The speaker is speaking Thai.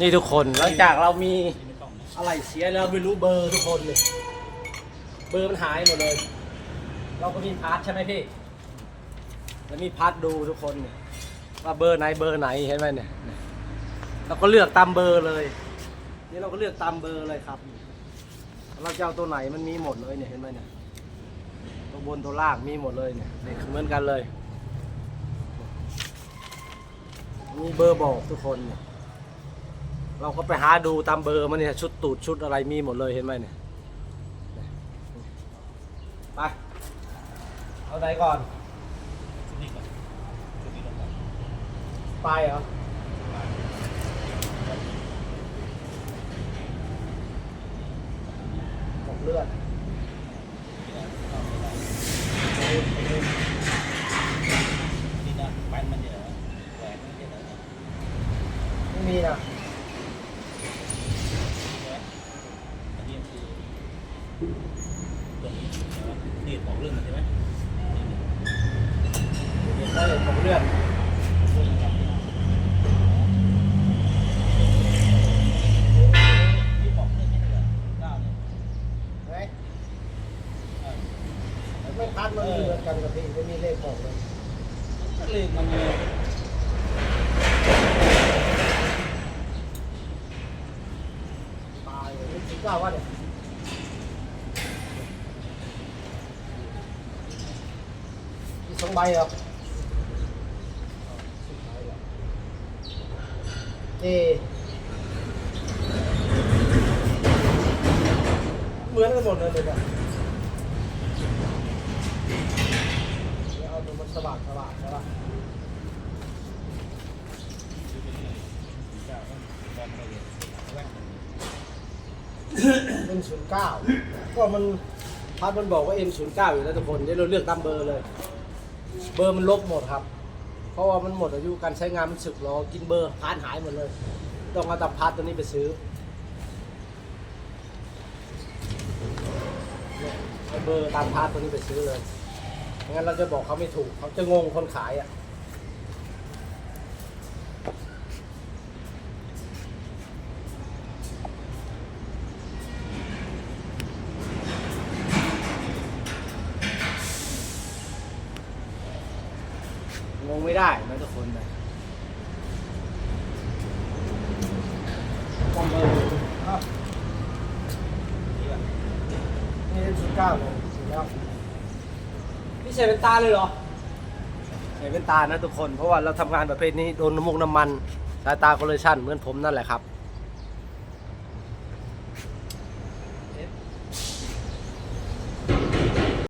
นี่ทุกคนหลังจากเรามีอะไรเสียแล้วไม่รู้เบอร์ทุกคนเลยเบอร์มันหายหมดเลย เราก็มีพาร์ทใช่ไหมพี่แล้วมีพาร์ทดูทุกคนเนี่ยว่าเบอร์ไหนเบอร์ไหนเห็นไหมเนี่ยเราก็เลือกตามเบอร์เลย นี่เราก็เลือกตามเบอร์เลยครับ เราจะเอาตัวไหนมันมีหมดเลยเนี่ยเห็นไหมเนี่ยตัวบนตัวล่างมีหมดเลยเนี่ยเนี่ยเหมือนกันเลยมีเบอร์บอกทุกคนเนี่ย เราก็ไปหาดูตามเบอร์มันเนี่ยชุดตูดชุดอะไรมีหมดเลยเห็นไหมเนี่ยไปเอาไหนก่อนไปเหรอตกเลือดนี่นะแป้นมันเยอะแหวนมันเยอะไม่มีนะ อันนี้คือตัว นี่ของเรื่องมันใช่ไหมได้ตกเลือดนี่ของเรื่องรู้ไหนไม่พัดมันเหมือนกันกับพี่ไม่มีเลขบอกเลยเลยมันมี ตายเลยนี่ถึงเก้าวะเนี่ย มีสองใบเหรอเอเหมือนกันหมดเลยเนี่ยเดี๋ยวเอาตัวมันสว่างสว่างใช่ปะเก้าแป้นไม่เยอะแว่นเป็นศูนย์เก้าก็มันพัดมันบอกว่า M ศูนย์เก้าอยู่แล้วทุกคนเดี๋ยวเราเลือกตามเบอร์เลย เบอร์มันลบหมดครับ เพราะว่ามันหมดอายุการใช้งานมันสึกหรอกินเบอร์พาร์ทหายหมดเลย ต้องเอาตับพาร์ทตัวนี้ไปซื้อเนี่ยเอาเบอร์ตามพาร์ทตัวนี้ไปซื้อเลยงั้นเราจะบอกเขาไม่ถูกเขาจะงงคนขายอะ งงไม่ได้นะทุกคนนะจำเบอร์อ้าวนี่ศูนย์เก้าเลยศูนย์เก้าพี่ใส่เป็นตาเลยเหรอใส่เป็นตานะทุกคน เพราะว่าเราทำงานประเภทนี้โดนน้ำมูกน้ำมันสายตาคอลเลชั่นเหมือนผมนั่นแหละครับ